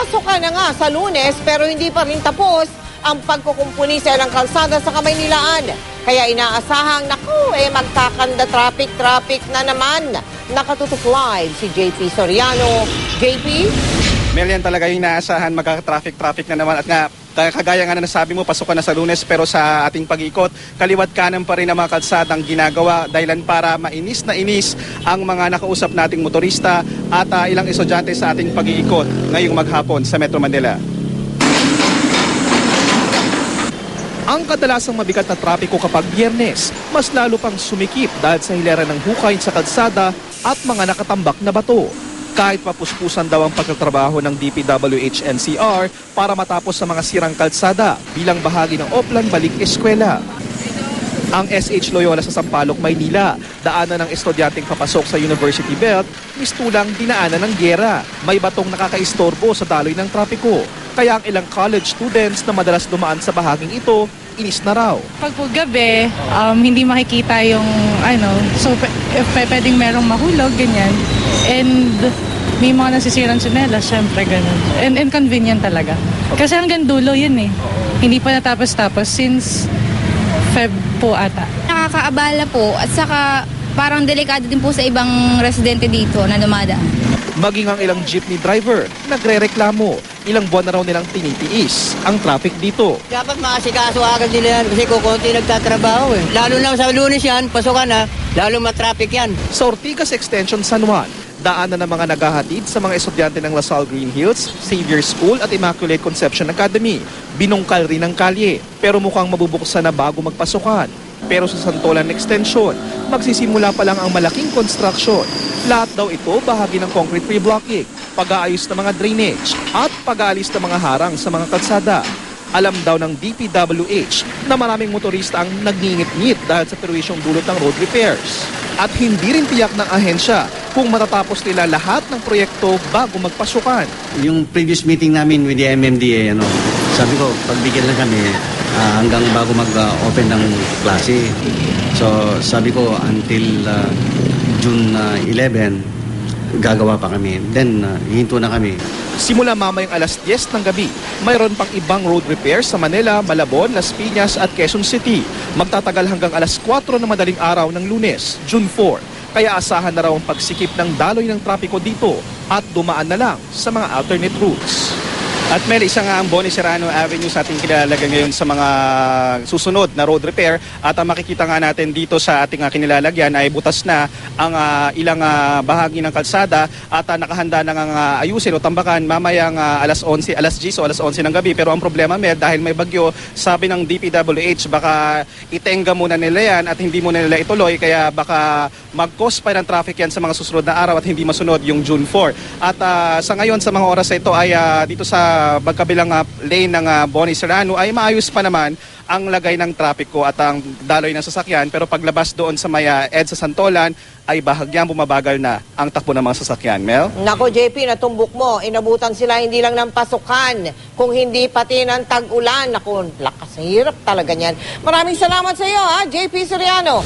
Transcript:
Pasukan na nga sa lunes pero hindi pa rin tapos ang pagkukumpuni sa ilang kalsada sa Kamaynilaan. Kaya inaasahang, naku, eh magkakanda traffic-traffic na naman. Nakatutok live si JP Soriano. JP? Melian talaga yung inaasahan, magka-traffic-traffic na naman at nga kagaya nga na nasabi mo, pasukan na sa lunes pero sa ating pag-ikot, kaliwat kanan pa rin ang mga kalsadang ginagawa dahilan para mainis na inis ang mga nakausap nating motorista at ah, ilang estudyante sa ating pag-iikot ngayong maghapon sa Metro Manila. Ang kadalasang mabigat na trapiko kapag biyernes, mas lalo pang sumikip dahil sa hilera ng hukay sa kalsada at mga nakatambak na bato. Kahit papuspusan daw ang pagtatrabaho ng DPWH NCR para matapos sa mga sirang kalsada bilang bahagi ng Oplan Balik Eskwela. Ang SH Loyola sa Sampaloc, Maynila, daanan ng estudyanteng papasok sa University Belt, mistulang dinaanan ng gera. May batong nakakaistorbo sa daloy ng trapiko. Kaya ang ilang college students na madalas dumaan sa bahaging ito, inis na raw. Pag po gabi, um, hindi makikita yung ano, so pwedeng merong mahulog, ganyan. And may mga nasisirang tsinelas, syempre ganun. And inconvenient talaga. Kasi hanggang dulo yun eh. Hindi pa natapos-tapos since Feb po ata. Nakakaabala po at saka parang delikado din po sa ibang residente dito na dumadaan. Maging ang ilang jeepney driver, nagre-reklamo. Ilang buwan na raw nilang tinitiis ang traffic dito. Dapat maasikaso agad nila yan kasi kukunti nagtatrabaho eh. Lalo na sa lunes yan, pasukan na, lalo matraffic yan. Sa Ortigas Extension San Juan, daanan ng mga naghahatid sa mga estudyante ng Lasal Green Hills, Xavier School at Immaculate Conception Academy. Binungkal rin ang kalye, pero mukhang mabubuksan na bago magpasukan. Pero sa Santolan Extension, magsisimula pa lang ang malaking construction. Lahat daw ito bahagi ng concrete reblocking, pag-aayos ng mga drainage, at pag-aalis ng mga harang sa mga kalsada. Alam daw ng DPWH na maraming motorista ang nagngingit-ngit dahil sa perwisyong dulot ng road repairs. At hindi rin tiyak ng ahensya kung matatapos nila lahat ng proyekto bago magpasukan. Yung previous meeting namin with the MMDA, ano, sabi ko, pagbigyan lang kami ah, hanggang bago mag-open ng klase. So, sabi ko, until ah, June ah, 11, gagawa pa kami. Then, uh, hihinto na kami. Simula mamayang alas 10 ng gabi, mayroon pang ibang road repairs sa Manila, Malabon, Las Piñas at Quezon City. Magtatagal hanggang alas 4 ng madaling araw ng lunes, June 4. Kaya asahan na raw ang pagsikip ng daloy ng trapiko dito at dumaan na lang sa mga alternate routes. At Mel, isa nga ang Boni Serrano Avenue sa ating kinalagay ngayon sa mga susunod na road repair at ang makikita nga natin dito sa ating uh, kinilalagyan ay butas na ang ah, ilang ah, bahagi ng kalsada at ah, nakahanda na nga ah, ayusin o tambakan mamayang ah, alas 11, alas 10 o alas 11 ng gabi. Pero ang problema Mel, dahil may bagyo, sabi ng DPWH baka itenga muna nila yan at hindi muna nila ituloy kaya baka mag-cause pa ng traffic yan sa mga susunod na araw at hindi masunod yung June 4. At ah, sa ngayon sa mga oras ito ay ah, dito sa magkabilang ah, lane ng uh, Boni Serrano ay maayos pa naman ang lagay ng trapiko at ang daloy ng sasakyan pero paglabas doon sa Maya EDSA Santolan ay bahagyang bumabagal na ang takbo ng mga sasakyan. Mel? Nako JP, natumbok mo. Inabutan sila hindi lang ng pasukan, kung hindi pati ng tag-ulan. Nako, lakas, hirap talaga niyan. Maraming salamat sa iyo, ha, JP Soriano.